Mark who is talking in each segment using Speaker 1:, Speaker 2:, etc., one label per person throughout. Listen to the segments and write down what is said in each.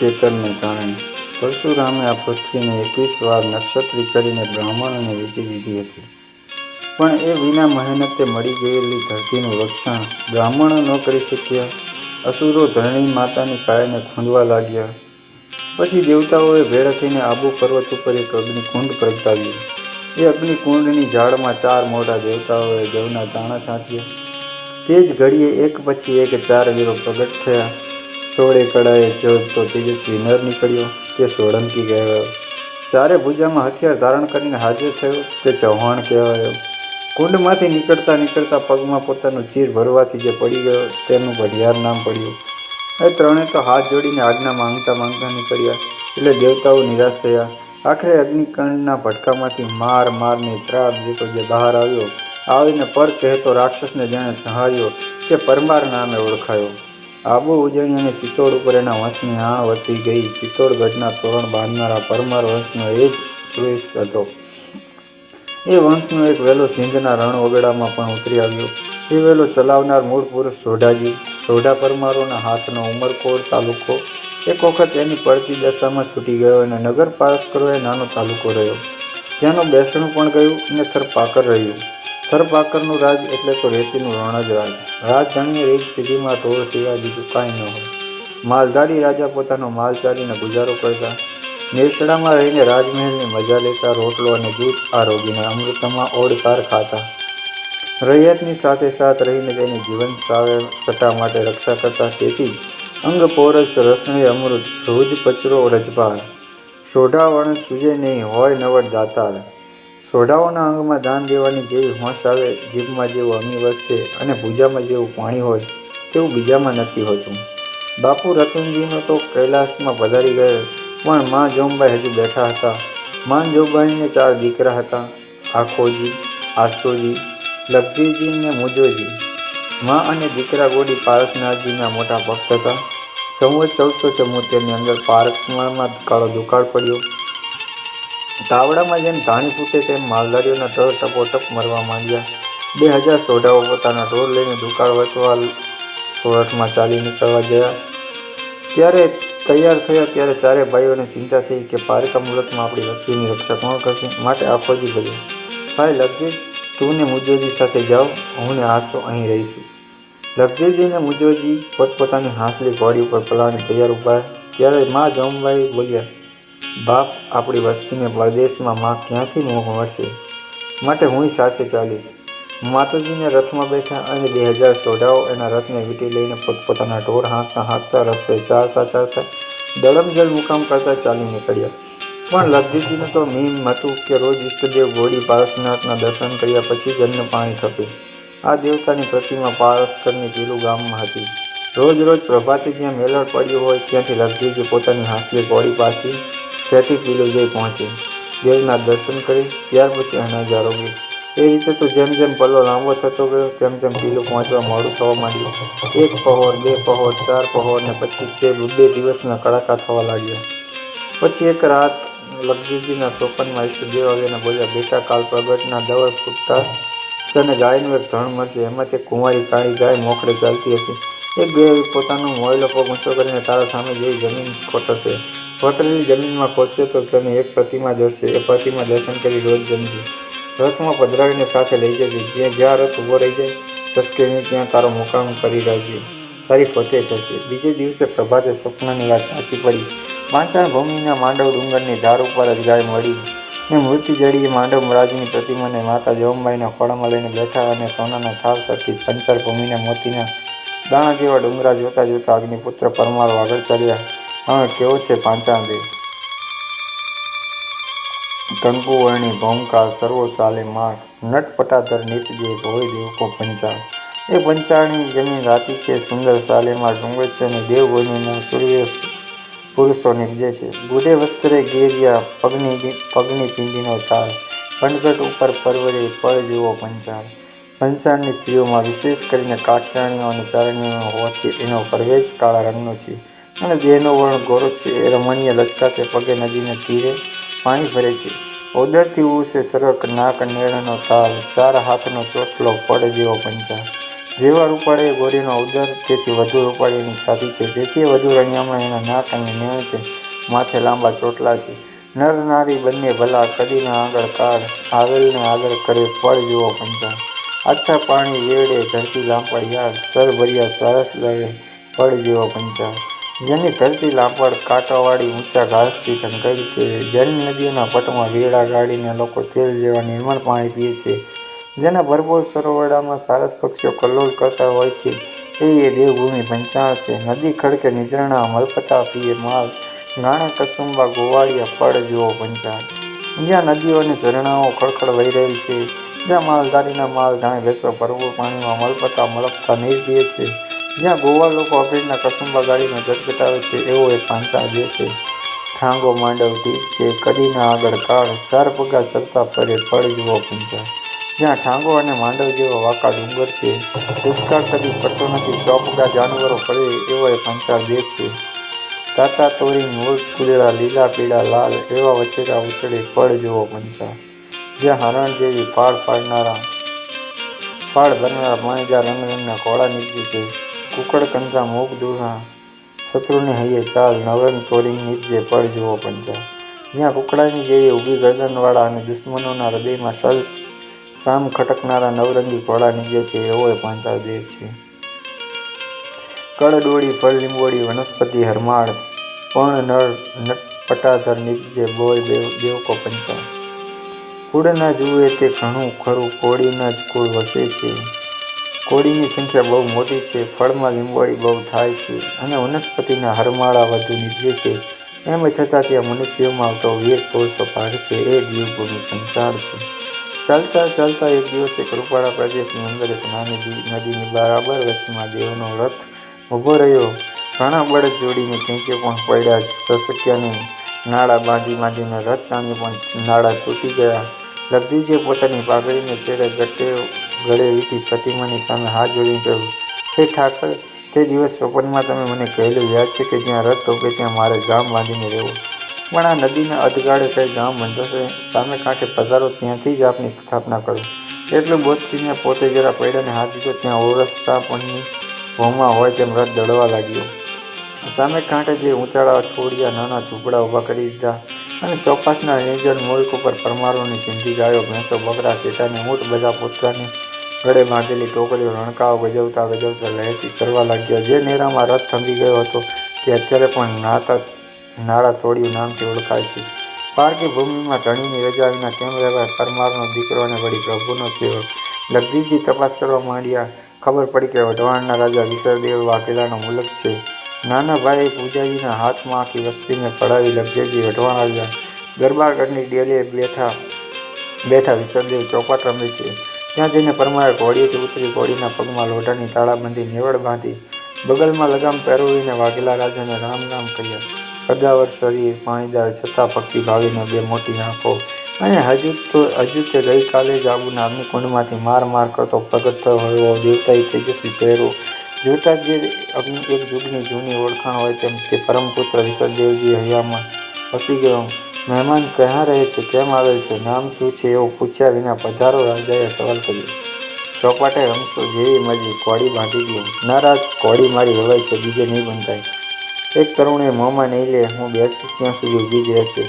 Speaker 1: કેતનને કારણે પરશુરામે આ પૃથ્વીને એકવીસ વાર નક્ષત્રી કરીને બ્રાહ્મણોને વેચી દીધી હતી. પણ એ વિના મહેનતે મળી ગયેલી ધરતીનું રક્ષણ બ્રાહ્મણો ન કરી શક્યા. અસુરો ધરણી માતાની કાયને ખૂંદવા લાગ્યા. પછી દેવતાઓએ થઈને આબુ પર્વત ઉપર એક અગ્નિકુંડ પ્રગટાવ્યું. એ અગ્નિકુંડની ઝાડમાં ચાર મોટા દેવતાઓએ જવના દાણા છાંટ્યા. તે જ ઘડીએ એક પછી એક ચાર વીરો પ્રગટ થયા. સોળે કળાએ શોધતો તેજસ્વી નર નીકળ્યો, તે સોળંકી કહેવાયો. ચારે ભુજામાં હથિયાર ધારણ કરીને હાજર થયો, તે ચૌહાણ કહેવાયો. કુંડમાંથી નીકળતા નીકળતા પગમાં પોતાનું ચીર ભરવાથી જે પડી ગયો, તેનું ભઢિયાર નામ પડ્યું. એ ત્રણે તો હાથ જોડીને આજ્ઞા માંગતા માંગતા નીકળ્યા, એટલે દેવતાઓ નિરાશ થયા. આખરે અગ્નિકાંડના ભટકામાંથી માર મારની ત્રાપ જેતો જે બહાર આવ્યો, આવીને પર કહેતો રાક્ષસને જેણે સહાર્યો, તે પરમાર નામે ઓળખાયો. આબુ ઉજળી અને ચિત્તોડ ઉપર એના વંશની આણ વધી ગઈ. ચિત્તોડગઢના તોરણ બાંધનારા પરમાર વંશનો એ જ પુરુષ હતો. એ વંશનો એક વેલો સિંધના રણ વગડામાં પણ ઉતરી આવ્યો. એ વેલો ચલાવનાર મૂળ પુરુષ સોઢાજી. સોઢા પરમારોના હાથનો ઉમરકોટ તાલુકો. એક વખત એની પડતી દશામાં છૂટી ગયો અને નગર પાસ કરવો એ નાનો તાલુકો રહ્યો. ત્યાંનું બેસણું પણ ગયું અને થરપાકર રહ્યું. થરપાકરનું રાજ એટલે તો રેતીનું રણ જ રાજ. રાજધાનીએ રીત સીધીમાં ઢોર સિવાય બીજું કાંઈ ન હોય. માલધારી રાજા પોતાનો માલ ચાલીને ગુજારો કરતા. નેસડામાં રહીને રાજમહેલની મજા લેતા રોટલો અને દૂધ આરોગીને અમૃતમાં ઓડકાર ખાતા. રૈયતની સાથે સાથ રહીને તેની જીવન સટા માટે રક્ષા કરતા તેથી અંગ પોરસ રસણી અમૃત રોજ પચરો રજપાળ. સોઢાવણ સુજે નહીં હોય નવડ દાતાર સોઢાઓના અંગમાં દાન દેવાની જેવી હોંશ આવે, જીભમાં જેવું અમી વસશે અને ભૂજામાં જેવું પાણી હોય, તેવું બીજામાં નથી હોતું. બાપુ રતનજીનો તો કૈલાસમાં પધારી ગયો, પણ માં જોમબાઈ હજુ બેઠા હતા. માં જોમબાઈને ચાર દીકરા હતા, આખોજી, આસોજી લબ્ધીજી ને મુજોજી. માં અને દીકરા ગોડી પારસનાથજીના મોટા ભક્ત હતા. સંવત ચૌદસો ચુમ્મોતેરની અંદર પારસમાં કાળો દુકાળ પડ્યો. તાવડામાં જેમ ધાણી ફૂટે તેમ માલધારીઓના ઢોર ટપોટપ મરવા માંડ્યા. બે હજાર સોઢાઓ પોતાના ઢોર લઈને દુકાળ વચવા સોરઠમાં ચાલી નીકળવા ગયા. ત્યારે તૈયાર થયા ત્યારે ચારે ભાઈઓને ચિંતા થઈ કે પારકા મુહૂર્તમાં આપણી વસ્તીની રક્ષા કોણ કરશે? માટે આફોજી ગયો ભાઈ લગભગ તું ને મુજોજી સાથે જાઓ, હું ને આસો અહીં રહીશું. લગજીજી ને મુજોજી પોતપોતાની હાંસલી ઘોડી ઉપર પલાણી તૈયાર ઊભા ત્યારે મા જમભાઈ બોલ્યા બાપ આપણી વસ્તીને પરદેશમાં માં ક્યાંથી મોહ મળશે? માટે હું સાથે ચાલીશ. માતાજીને રથમાં બેઠા અને બે હજાર સોઢાઓ એના રથને વીંટી લઈને પોતપોતાના ઢોર હાંકતા હાંકતા રસ્તે ચાલતા ચાલતા દળમજળ મુકામ કરતા ચાલી નીકળ્યા. પણ લગજીજીનું તો મીમ હતું કે રોજ ઈષ્ટદેવ ગોળી પારસનાથના દર્શન કર્યા પછી જ અન્ન પાણી થતું. આ દેવતાની પ્રતિમા પારસકરની પીલું ગામમાં હતી. રોજ રોજ પ્રભાતે જ્યાં મેલણ પડ્યું હોય ત્યાંથી લગજીજી પોતાની હાંસલી ગોળી પાછી પીલું જઈ પહોંચે. દેવના દર્શન કરી, ત્યાર પછી અનાજ આરોગ્ય એ રીતે તો જેમ જેમ પલ્લો લાંબો થતો ગયો, તેમ તેમ પીલું પહોંચવા મોડું થવા માંડ્યું. એક પહોર, બે પહોર, ચાર પહોર ને પછી તે બે દિવસના કડાકા થવા લાગ્યા. પછી એક રાત લક્ષ્મીજીના સોપનમાં ઈષ્ટદેવ આવ્યાને બોલ્યા બેટા કાલ પ્રગટના દવર ફૂટતા તને ગાયનું એક ધણ મળશે. એમાં તે કુંવારી કાળી ગાય મોખડે ચાલતી હશે. એક ગાય પોતાનો મોયલો પગ ઊંચો કરીને તારા સામે જેવી જમીન ખોટશે. ખોટની જમીનમાં ખોટશે તો તમે એક પ્રતિમા જશે. એ પ્રતિમા દર્શન કરી રોજ જમજો રથમાં પધરાવીને સાથે લઈ જજે જ્યાં જ્યાં રથ ઊભો રહી જાય તસ્કરીને ત્યાં તારો મુકામ કરી રાખજે. તારી પોતે થશે. બીજે દિવસે પ્રભાતે સ્વપ્નની વાત સાચી પડી. પાંચાણ ભૂમિના માંડવ ડુંગરની ધાર ઉપર જ ગાય મળી. ને મૃત્યુ જડીએ માંડવ રાજની પ્રતિમાને માતા જોમબાઈના ખોળામાં લઈને બેઠા અને સોનાના થાળ સરથી પંચર ભૂમિના મોતીના દાણા જેવા ડુંગરા જોતા જોતા અગ્નિપુત્ર પરમારો આગળ ચાલ્યા હવે કેવો છે પાંચાલી દેશ કંકુ વર્ણી ભૌમકાળ સર્વો સાલે માઠ નટ પટાધર નિત ભોય દેવકો પંચાળ. એ પંચાળની જમીન રાતી છે, સુંદર સાલેમાં ડુંગર છે અને દેવભૂમિના સૂર્ય પુરુષો નીપજે છે. ગુઢે વસ્ત્રે ગેરિયા, પગની પગની પિંડીનો તાળ પંડગટ ઉપર પરવરે પળ જેવો પંચાળ. પંચાળની સ્ત્રીઓમાં વિશેષ કરીને કાઠિયાણીઓ અને ચારણીઓ હોવાથી એનો પ્રવેશ કાળા રંગનો છે. અને દેહનો વર્ણ ગોરો છે એ રમણીય લચકાતે પગે નદીને તીરે પાણી ભરે છે. ઓદરથી ઉસે સરક નાક નેળનો તાલ, ચાર હાથનો ચોટલો પડ જેવો પંચાળ જેવા રૂપાળે ગોરીનો ઉદર, તેથી વધુ રૂપાળીની છાતી છે. તેથી વધુ રણિયામણા એના નાક અને નેણ છે. માથે લાંબા ચોટલા છે. નર નારી બંને ભલા કદીના આગળ કાળ આવેલને આગળ કરે ફળ જેવો પંચા આછા પાણી વેડે ધરતી લાંબા યાર, સર ભર્યા સરસ લડે ફળ જેવો પંચા જેની ધરતી લાપડ કાંટાવાળી ઊંચા ઘાસથી ઢંકાઈ છે. જેની નદીઓના પટમાં વેડા ગાડીને લોકો તેલ જેવા નિર્મળ પાણી પીએ છે. જેના ભરપૂર સરોવડામાં સારસ પક્ષીઓ કલ્લોલ કરતા હોય છે. એવી એ દેવભૂમિ પંચાણ છે. નદી ખડકે નિઝરણા મલપતા પીએ માલ નાણા કસુંબા, ગોવાળિયા પડ જેવો પંચાળ. જ્યાં નદીઓ અને ઝરણાઓ ખળખળ વહી રહેલ છે જ્યાં માલધારીના માલ જાણે બેસો ભરપૂર પાણીમાં મલપતા મલપતા નીર પીએ છે. જ્યાં ગોવા લોકો અભિનના કસુંબા ગાડીને ગટગટાવે છે, એવો એક પાંચા દેશ છે, ઠાંગો માંડવથી છે કદીના આગળ કાળ ચાર પગા ચડતા ફરે ફળ જેવો પંચાળ જ્યાં ઠાંગો અને માંડવ જેવા વાંકા ડુંગર છે, દુષ્કાળ કદી પડતો નથી ચોપગા જાનવરો પડે એવો એ પાંચાળ દેશ છે. તાતા તોરી મૂળ કુલેડા લીલા, પીળા, લાલ એવા વચેરા ઉછળે ફળ જેવો પંચા જ્યાં હરણ જેવી પાડ ફાડનારા પાળ ભરનારા માણેજા રંગ રંગના કોળા નીકળી છે કુકડ કંદરા મોગ દુહા. શત્રુને હૈયે ચાલ નવરંગ તોરી નીચે ફળ જુઓ પંજા. જ્યાં કુકડાની જેવી ઊભી ગરદનવાળા અને દુશ્મનોના હૃદયમાં સલ, સામ ખટકનારા નવરંગી ઘોડા નીચે છે, એવો એ પાંચાળ દેશ છે. કળડોળી, ફળ લીંબોળી, વનસ્પતિ, હરમાળ પણ નળ, નટપટાધર નીચે બોલ દેવ દેવકો પંચાળ કુળ ના જુએ તે ઘણું ખરું, કોળીના જ કુળ વસે છે. કોળીની સંખ્યા બહુ મોટી છે, ફળમાં લીંબોળી બહુ થાય છે અને વનસ્પતિના હરમાળા વધુ નીચે છે. એમ છતાં ત્યાં મનુષ્યોમાં આવતો વીર કોષો ભાગ છે, એ દેવભૂમિ સંસાર છે. ચાલતા ચાલતા એક દિવસે કૃપાળા પ્રદેશની અંદર એક નાની નદીની બરાબર વચમાં દેવનો રથ ઊભો રહ્યો. ઘણા બળદ જોડીને ખેંચે પણ પડ્યા. સશક્યાને નાળા બાંધી બાંધીને રથ તાણી પણ નાળા તૂટી ગયા. લગદીજીએ પોતાની પાઘડીને છેડે ગટે ગળે વીટી પ્રતિમાની સામે હાથ જોડીને કહ્યું, હે ઠાકર, તે દિવસ સ્વપ્નમાં તમે મને કહેલું યાદ છે કે જ્યાં રથ ઉભે ત્યાં મારે ગામ બાંધીને રહેવું. પણ આ નદીના અધગાળે કંઈ ગામ બંધાશે? સામે કાંઠે પધારો, ત્યાંથી જ આપની સ્થાપના કરું. એટલું બોધકીને પોતે જરા પૈડાને હાથ દીધો. ત્યાં ઓરસતા પણની ભોમાં હોય તેમ રથ દળવા લાગ્યો. સામે કાંઠે જે ઊંચાળા છોડિયા, નાના ઝૂંપડા ઊભા કરી દીધા અને ચોપાસના નિર્જન મુલ્ક ઉપર પરમારોની સિંધી ગાયો, ભેંસો, બકરા ચેટાની ઊંટ બધા પોતાની ગળે બાંધેલી ટોકરીઓ રણકાઓ ગજવતા ગજવતા લહેતી ચરવા લાગ્યા. જે નેરામાં રથ થંભી ગયો હતો તે અત્યારે પણ નાતા નાળા તોડ્યું નામથી ઓળખાય છે. પાર્કી ભૂમિમાં ધણીની રજા વિના કેમ રહેવાય પરમારનો દીકરો અને વળી પ્રભુનો સેવક. લગદીજી તપાસ કરવા માંડ્યા. ખબર પડી કે વઢવાણના રાજા વિસરદેવ વાઘેલાનો મુલક છે. નાના ભાઈએ પૂજાજીના હાથમાં આખી વસ્તીને પડાવી લગદેજી વઢવાણ આવ્યા. ગરબાગઢની ડેલીએ બેઠા બેઠા વિસરદેવ ચોપાટ રમે છે. ત્યાં જઈને પરમારે ઘોડીએથી ઉતરી ઘોડીના પગમાં લોઢાની તાળાબંધી નેવડ બાંધી બગલમાં લગામ પહેરવીને વાઘેલા રાજાને રામ રામ કર્યા. કદાવર શરીર પાણીદાર છતાં ભક્તિ ભાવીને બે મોટી આંખો. અને હજુ તો, હજુ તે ગઈકાલે જ આબુના અગ્નિકુંડમાંથી માર માર કરતો પ્રગટ થયો એવો દેવતાએ તેજસ્વી ચહેરો જોતા જે એક યુગની જૂની ઓળખાણ હોય તેમ તે પરમપુત્ર વિશ્વદેવજી હૈયામાં ફસી ગયો. મહેમાન ક્યાં રહે છે? કેમ આવેલ છે? નામ શું છે? એવું પૂછ્યા વિના પધારો રાજાએ સવાલ કર્યો. ચોપાટે રમશો જેવી મરજી કોડી બાંધી ગયો નારાજ કોડી મારી હવાય છે, બીજે નહીં બંધાય. એક તરુણે મોંમાં નહીં લે, હું બેસીશ ત્યાં સુધી ઊભી જ રહેશે.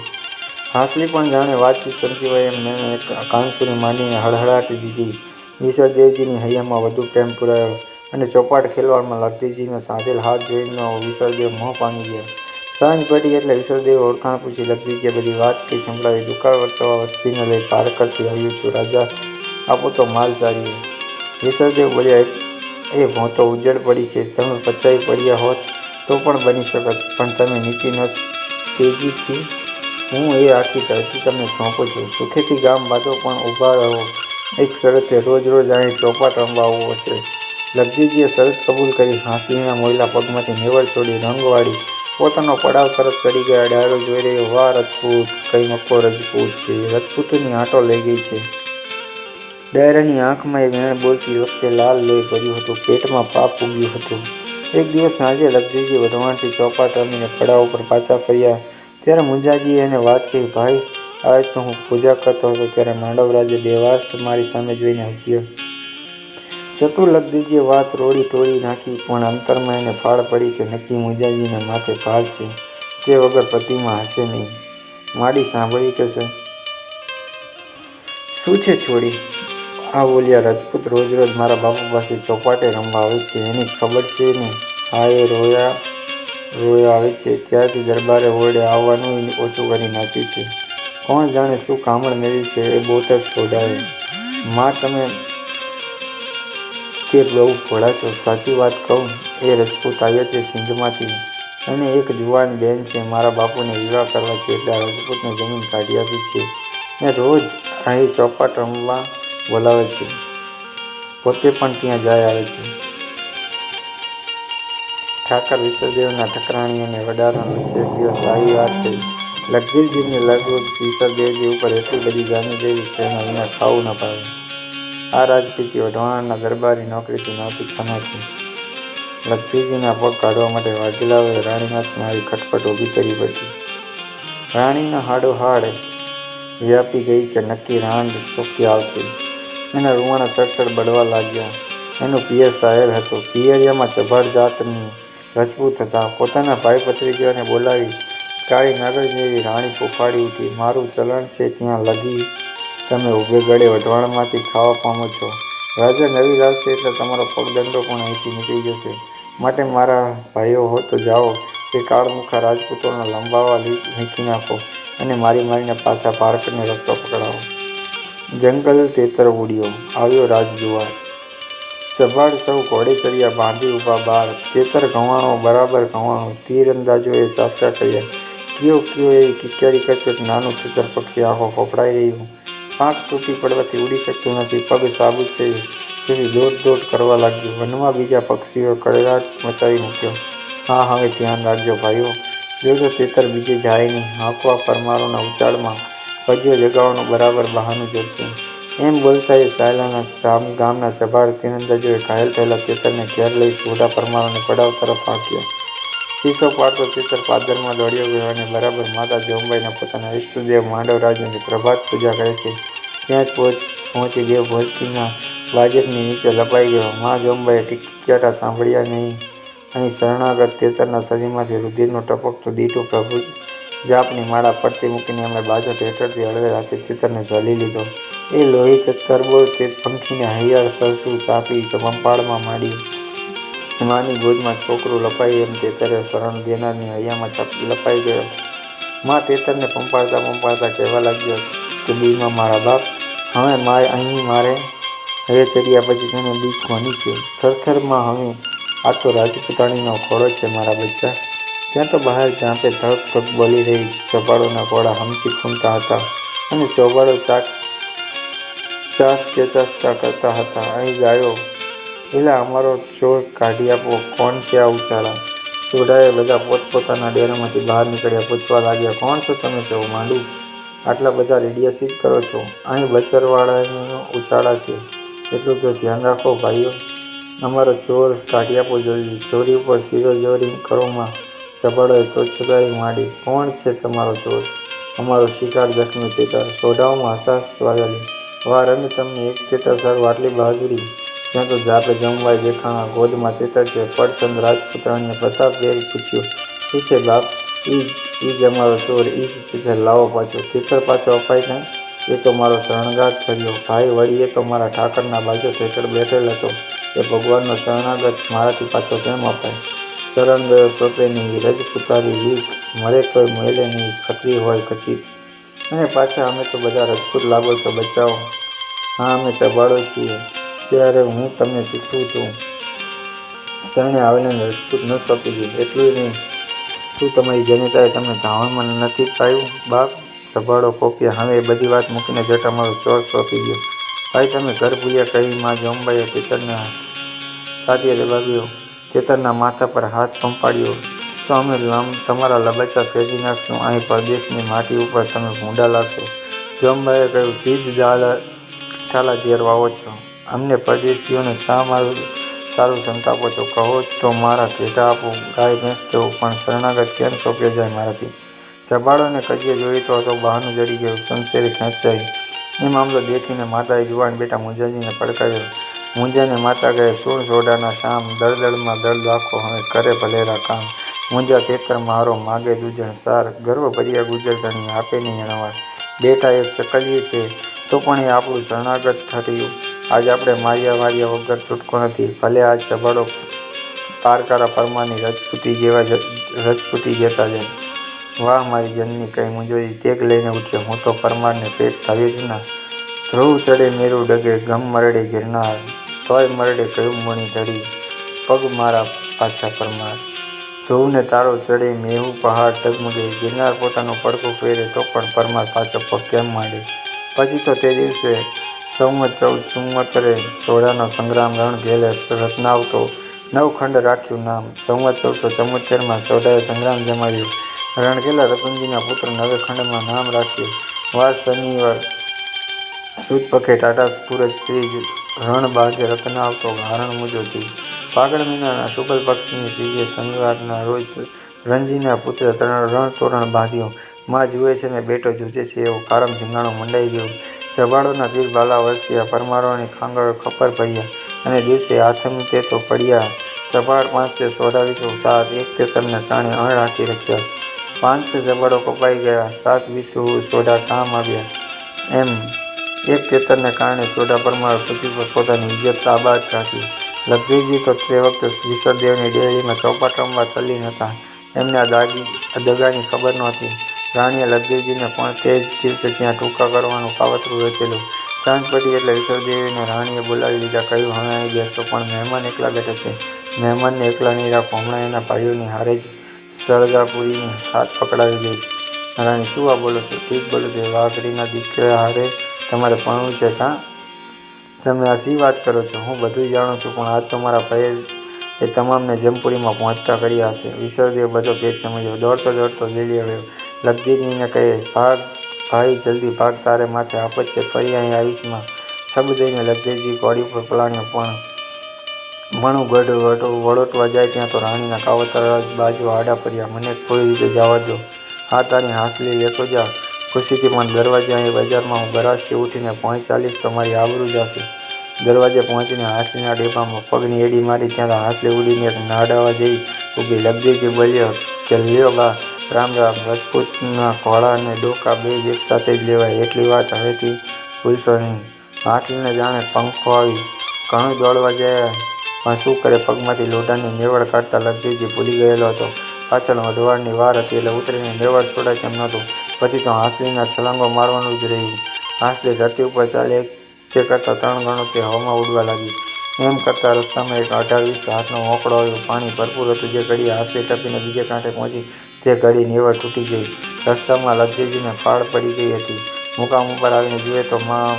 Speaker 1: હાંસલી પણ જાણે વાતચીત સમજી હોય એમ મેં એક કાંસુરી માનીને હળહળાટી દીધી. વિસર્દેવજીની હૈયામાં વધુ પ્રેમ પુરાયો અને ચોપાટ ખેલવાડમાં લગતીજીને સાધેલ હાથ જોઈને વિસર્દેવ મોં પામી ગયા. સાંજ પડી એટલે વિશ્વદેવ ઓળખાણ પૂછી કે બધી વાત કે સંભળાવી દુકાળ વર્તવા વસ્તીને લઈ પારકરથી આવ્યું છું. રાજા, આપો તો માલ ચારીએ વિશ્વદેવ બોલ્યા, એ ભોંતો ઉજ્જડ પડી છે. તમે પચાવી પડ્યા હોત તો પણ બની શકત, પણ તમે નીતિ ન તેજીથી હું એ આખી ધરતી તમને સોંપું છું. સુખેથી ગામ બાજુ પણ ઊભા રહો. એક શરતે રોજ રોજ અહીં ચોપાટ રમવા છે લગજીજીએ શરત કબૂલ કરી હાંસીના મોયલા પગમાંથી નેવળ છોડી રંગવાળી પોતાનો પડાવ તરફ ચડી ગયા. ડાયરો જોઈ રહ્યો, વાહ, રજપૂત! કઈ મક્કો, રજપૂત છે, રજપૂતની આંટો લઈ ગઈ છે. ડાયરાની આંખમાં એ વેણ બોલતી વખતે લાલ લોહી ભર્યું હતું. પેટમાં પાપ ઉગ્યું હતું. એક દિવસ સાંજે લગજીજી વઢવાણથી ચોપાટ રમીને પડાવ ઉપર પાછા ફર્યા. ત્યારે મુંજાજીએ એને વાત કહી, ભાઈ, આજ તો હું પૂજા કરતો હતો, ત્યારે માંડવરાજે દેવાસ મારી સામે જોઈને હસ્યો. ચતુર લગદીજીએ વાત રોડી ટોળી નાખી, પણ અંતરમાં એને ફાળ પડી કે નક્કી મુજાજીને માથે ભાર છે. તે વગર પતિમાં હશે નહીં. માડી સાંભળી કે શું છે છોડી? આ બોલ્યા રાજપૂત રોજ રોજ મારા બાપુ પાસે ચોપાટે રમવા આવે છે. એની ખબર છે ને? હા એ રોયા રોયા આવે છે. ત્યારથી દરબારે ઓરડે આવવાનું ઓછું કરી નાખ્યું છે. કોણ જાણે શું કામણ મેળવી છે એ બોતક શોધાવે માં, તમે તે બહુ ભોળા છો સાચી વાત કહું, એ રજપૂત આવ્યા છે સિંધમાંથી. અને એક જુવાન બેન છે, મારા બાપુને વિવાહ કરવા છે, એટલે રજપૂતને જમીન કાઢી આપી છે. ને રોજ અહીં ચોપાટ રમવા બોલાવે છે. પોતે પણ ત્યાં જાય આવે છે. ઠાકર વિસરદેવના ઠકરાણી અને વડારાનો છે દિવસ આવી વાત થઈ. લગીરજીને લગભગ સીસરદેવજી ઉપર એટલી બધી જાણી દેવી એના વિના ખાવું ન પાવે આ રાજપીતિ વઢવાણના દરબારી નોકરીથી નહોતી ખનાતી લખપીજીના પગ કાઢવા માટે વાઘેલાઓએ રાણીવાસમાં આવી ખટપટ ઊભી કરી પડી રાણીના હાડો હાડ વ્યાપી ગઈ કે નક્કી રાંડ ચોકી આવશે. એના રૂવાણા સડસડ બળવા લાગ્યા. એનું પિયર સાહેબ હતો. પિયરિયામાં ચભાડ જાતની રજપૂત હતા. પોતાના ભાઈ ભત્રીજાઓને બોલાવી કાળી નાગર જેવી રાણી ફૂફાડી ઉઠી. મારું ચલણ છે ત્યાં લગી તમે ઊભે ગળે વઢવાણમાંથી ખાવા પામો છો. રાજા નવી લાવશે એટલે તમારો પગદંડો પણ અહીંથી નીકળી જશે. માટે મારા ભાઈઓ હો, તો જાઓ. તે કાળમુખા રાજપૂતોને લંબાવા મૂકી નાખો અને મારી મારીને પાછા ભારતને રસ્તો પકડાવો. જંગલ તેતર ઉડ્યો. આવ્યો રાજજુવાર ચબાડ સૌ ઘોડે ચડ્યા, બાંધી ઊભા બાર તેતર ઘવાણો બરાબર ઘવાણો તીરંદાજોએ ચાસકા કર્યા. કયો કયો એ કિક્યારી કચોટ નાનું તેતર પક્ષી આખો ફફડાઈ રહ્યું. પાંખ તૂટી પડવાથી ઉડી શકતું નથી. પગ સાબુત થઈ તેથી દોડ દોડ કરવા લાગ્યું. વનમાં બીજા પક્ષીઓ કડગાટ મચાવી મૂક્યો. હા, હવે ધ્યાન રાખજો ભાઈઓ. જોજો તેતર બીજે જાય નહીં. હાંકવા પરમારોના ઉચાળમાં પજ્યો જગાવવાનું બરાબર બહાનું જોશે. એમ બોલતા એ સાયલાના સામ ગામના ચબાડ તીરંદાજોએ ઘાયલ થયેલા તેતરને ઘેર લઈ સોઢા પરમારોને પડાવ તરફ હાંક્યો. શીશો પાડતો તેતર પાદરમાં દોડ્યો ગયો અને બરાબર માતા જોમબાઈના પોતાના ઈષ્ટદેવ માંડવરાજની પ્રભાત પૂજા કરે છે. ત્યાં જ પહોંચ, પહોંચી દેવ ભોજકીના બાજકની નીચે લપાઈ ગયો. મા જોમબાઈએ ટીકચાટા સાંભળ્યા નહીં. અહીં શરણાગત તેતરના શરીરમાંથી રુધિરનું ટપકતું દીઠું પ્રભુ જાપની માળા પડતી મૂકીને અમે બાજટ હેઠળથી હળવે હાથે તેતરને ઝાલી લીધો. એ લોહી તરબોળ તે પંખીને હૈયાળ સરસું તાપી પંપાળમાં માંડી. માની ગોદમાં છોકરું લપાઈ એમ તેતરે શરણ દેનારની હૈયામાં લપાઈ ગયો. માં તેતરને પંપાળતા પંપાળતા કહેવા લાગ્યો કે બીમાં મારા બાપ. હવે મારે અહીં મારે હવે ચડ્યા પછી તેને બીક કોની છે. થરથરમાં હવે આ તો રાજપૂતાણીનો ખોળો છે મારા બચ્ચા. ત્યાં તો બહાર ચાંપે ધક ધક બોલી રહી ચોપાડોના ઘોડા હમચી ફૂમતા હતા અને ચોપાડો ચાક ચાસ કે ચાસકા કરતા હતા. અહીં ગાયો એટલે અમારો ચોર કાઢી આપો. કોણ છે આ ઉચાળા ચોડાએ બધા પોતપોતાના ડેરામાંથી બહાર નીકળ્યા. પૂછવા લાગ્યા, કોણ છો તમે? સૌ માંડું. આટલા બધા રેડિયા કરો છો. અહીં બચરવાળાનો ઉચાળા છે. એટલું તો ધ્યાન રાખો ભાઈઓ. અમારો ચોર કાઢી આપો જલ્દી ચોરી ઉપર શીરો ચોરી કરોમાં ચબાડોએ તો ચગાવી માંડી. કોણ છે તમારો ચોર? અમારો શિકાર જખમી તેતર સોઢાઓમાં હસાસ વાગેલી. વાર અમે તમને એક તેતર સર. આટલી બહાદુરી. ત્યાં તો જાપે જમવાય દેખાણા ગોદમાં તેતર છે. પડચંદ રાજપુત્રાણીએ પ્રતાપ વેરી પૂછ્યું. શું છે બાપ? ઈ જ અમારો ચોર એ જ લાવો પાછો, ખેતર પાછો અપાય ને એ તો મારો શરણગાર કર્યો ભાઈ વળી એ તો મારા ઠાકરના બાજુ ખેતર બેઠેલ હતો એ ભગવાનનો શરણાગત મારાથી પાછો કેમ અપાય? શરણ ગયો સોંપે નહીં રજપૂતારી લીક મરે કોઈ મહેલે નહીં, ખતરી હોય કચી અને પાછા અમે તો બધા રજપૂત લાગો છો, બચાવો. હા, અમે ચબાડો છીએ. ત્યારે હું તમને શીખવું છું. શરણે આવીને રજપૂત ન સોંપી દીધું. એટલું નહીં. શું તમારી જનતાએ તમને ધાવણમાં નથી પાયું? બાપ સભાડો કોપ્યા હવે એ બધી વાત મૂકીને જટ અમારો ચોર સોંપી ગયો. ભાઈ, તમે ઘર ભૂયા કહી માં જોમબાઈએ તેતરને સાથે દબાવ્યો ચેતનના માથા પર હાથ પંપાડ્યો. તો અમે લામ, તમારા લબચા ફેંકી નાખશું. અહીં પરદેશની માટી ઉપર તમે ભૂંડા લાગશો જોમબાઈએ કહ્યું સીધ દાળ ઠાલા ઝેરવાઓ છો. અમને પરદેશીઓને શા મારું સારું સંતાપો છો કહો તો મારા ભેગા આપો. ગાય, ભેંસ દેવું પણ શરણાગત કેમ સોંપ્યો જાય મારાથી? ચબાડોને કજીએ જોઈ તો હતો બહાનું જડી ગયું, સંશેરી ખેંચાઈ. એ મામલો દેખીને માતાએ જુવાન બેટા મુંજાજીને પડકાર્યો. મુંજાને માતા ગયે સોળ સોડાના શામ, દળદળમાં દળ દાખો હવે કરે ભલેરા કામ. મુંજા ખેતર મારો માગે દુજણ સાર, ગર્વ ભર્યા ગુજર આપે નહીં અણવાર બેટા એક ચકલીએ છે, તો પણ એ આપણું શરણાગત થયું આજ આપણે માર્યા માર્યા વગર છૂટકો નથી. ભલે આજ સભાડો પારકારા પરમાની રજપૂતી જેવા જ- રજપૂતી જતા જાય. વાહ, મારી જનની કંઈ મુંજોરી. તેગ લઈને ઉઠ્યો. હું તો પરમારને પેટ ધાવ્યો જ ના. ધ્રુવ ચડે, મેરું ડગે, ગમ મરડે, ગિરનાર. તોય મરડે કયું મણી ધરી પગ મારા પાછા પરમાર. ધ્રુવને તારો ચડે મેવું પહાડ ટગમગે. ગિરનાર પોતાનું પડકું પહેરે તો પણ પરમાર પાછો પગ કેમ માંડે? પછી તો તે દિવસે સંવત ચૌદ ચુમ્મતરે સોળાનો સંગ્રામ રણ ઘેલે રત્નાવતો નવખંડ રાખ્યું નામ. સંવત ચૌદસો ચુમ્મોતેરમાં સોઢાએ સંગ્રામ જમાવ્યું. રણઘેલા રતનજીના પુત્ર નવે ખંડમાં નામ રાખ્યું. વાર શનિવાર સુદ પખે ટાટા સૂરજ ત્રીજ રણ બાગે રતનાવતો હારણ મુજોથી પાગળ મહિનાના શુકલ પક્ષની ત્રીજે શનિવારના રોજ રણજીના પુત્ર તરણ રણ તોરણ બાંધ્યો. માં જુએ છે ને બેટો જુજે છે એવો કારમ ધીંગાણો મંડાઈ ગયો. જબાડોના તીર બાલા વરસ્યા પરમારોની ખાંગળો ખપર ભર્યા અને દિવસે આથમતે તો પડ્યા. જબાડ પાંચસે સોડાવીસો સાત, એક તેતરને કારણે અણ રાખી રખ્યા. પાંચસે જબાડો કપાઈ ગયા, સાત વિસુ સોડા કામ આવ્યા. એમ, એક તેતરને કારણે સોડા પરમાર પૃથ્વી પર પોતાની ઇજ્જત આબાદ રાખી. લખવીજી તો તે વખતે વિસરદેવની ડેરીમાં ચોપાટ રમવા ચલી હતા. એમને આ દાગી દગાની ખબર નહોતી. રાણીએ લખદેવજીને પણ તે જ દિવસે ત્યાં ટૂંકા કરવાનું કાવતરું રચેલું. સાંજ પડી એટલે વિસરદેવીને રાણીએ બોલાવી લીધા, કહ્યું હમણાં અહીં બેસો, પણ મહેમાન એકલા બેઠા છે. મહેમાનને એકલા નહીં રાખો, હમણાં એના ભાઈઓની હારે જ સળગાપુરીની હાથ પકડાવી દઈશ રાણી શું આ બોલો છો? ઠીક બોલો છો? વાઘરીના દીકરા હારે તમારે ભણવું છે કાં? તમે આ શી વાત કરો છો? હું બધું જાણું છું, પણ આજ તો મારા એ તમામને જમપુરીમાં પહોંચતા કર્યા હશે. વિસર્દેવ બધો ભેદ સમજ્યો. દોડતો દોડતો લીલી આવ્યો. લગજીજીને કહે, ભાગ, ભાઈ, જલ્દી ભાગ તારે માથે આપત છે, ફરી અહીં આયુષમાં સબ દઈને લગજીજી કોડી પર પલાણ્યો, પણ મણું ગઢ વળોટવા જાય ત્યાં તો રાણીના કાવતર બાજુ આડા પડ્યા. મને કોઈ રીતે જવા દો. હા, તારી હાંસલી લેતો જા. ખુશીથી, પણ દરવાજે અહીં બજારમાં હું ગરાશથી ઉઠીને પહોંચ તમારી મારી આબરૂ જશે. દરવાજે પહોંચીને હાંસલીના ડેપામાં પગની એડી મારી ત્યાં હાંસલી ઉડીને એક નાડાવા જઈ ઊભી. લગજીજી બોલ્યો કે, લ્યો બા રામ રામ રાજપૂતના ઘોડા અને ડોકા બે એક સાથે જ લેવાય એટલી વાત હવેથી ભૂલશો નહીં. હાંસલીને જાણે પંખો આવી ઘણું દોડવા ગયા. પણ શું કરે? પગમાંથી લોઢાની નેવડ કાઢતા લગજીજી ભૂલી ગયેલો હતો. પાછળ વઢવાડની વાર હતી એટલે ઉતરીને નેવડ છોડાય તેમ નહોતું. પછી તો હાંસલીના છલાંગો મારવાનું જ રહ્યું. હાંસલી ધરતી ઉપર ચાલે તે કરતાં ત્રણ ગણું તે હવામાં ઉડવા લાગી. એમ કરતાં રસ્તામાં એક અઢાર વીસ હાથનો મોકળો આવ્યો. પાણી ભરપૂર હતું. જે ઘડી હાંસલી ટપીને બીજે કાંઠે પહોંચી તે ઘડી નેવડ તૂટી ગઈ. રસ્તામાં લગજીજીને ફાળ પડી ગઈ હતી. મુકામ ઉપર આવીને જુએ તો માં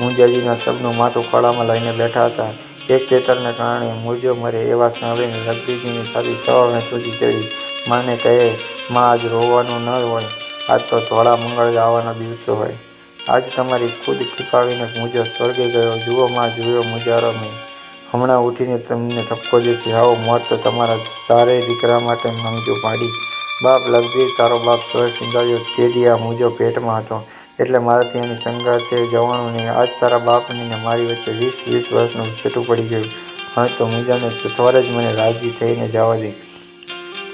Speaker 1: મુંજાજીના સબનું માથું ખોળામાં લઈને બેઠા હતા. એક ખેતરને કારણે મૂરજો મરે એવા સાંભળીને લગજીજીની છાતી સવારને તૂટી ચડી. માને કહે, માં, આજ રોવાનું ન હોય. આજ તો ધોળા મંગળ આવવાના દિવસો હોય. આજ તમારી ખુદ ખીપાવીને મુજો સ્વર્ગે ગયો. જુઓ માં, જુઓ મુજારો મેં. હમણાં ઉઠીને તમને ઠપકો દેશે. આવો મોત તો તમારા ચારેય દીકરા માટે માંગજો પાડી. બાપ લગભગ તારો બાપ સ્વર સિંગાવ્યો તે દિયા મુજો પેટમાં હતો. એટલે મારાથી એની સંગાથે જવાનું નહીં. આજ તારા બાપની ને મારી વચ્ચે વીસ વીસ વર્ષનું છેટું પડી ગયું. હા, તો મુજાને સથવારે જ મને રાજી થઈને જવા દે.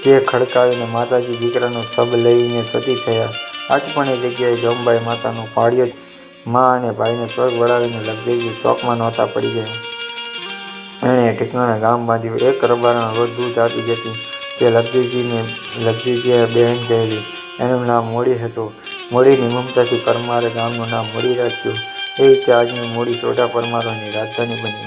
Speaker 1: જે ખડકાવીને માતાજી દીકરાનું સબ લઈને સતી થયા. આજ પણ એ જગ્યાએ જમબાઈ માતાનો પાડ્યો મા અને ભાઈને સ્વર્ગ વળાવીને લગભગ શોકમાં નહોતા પડી ગયા. એણે ઠેકાણે ગામ બાંધ્યું. એક રબારણ રોજ દૂધ આપી જતી તે લગજીજીને લગજીજીએ બહેન કહેલી. એનું નામ મોડી હતું. મોડીની મમતાથી પરમારે ગામનું નામ મોડી રાખ્યું. એ રીતે આજની મોડી સોઢા પરમારોની રાજધાની બની.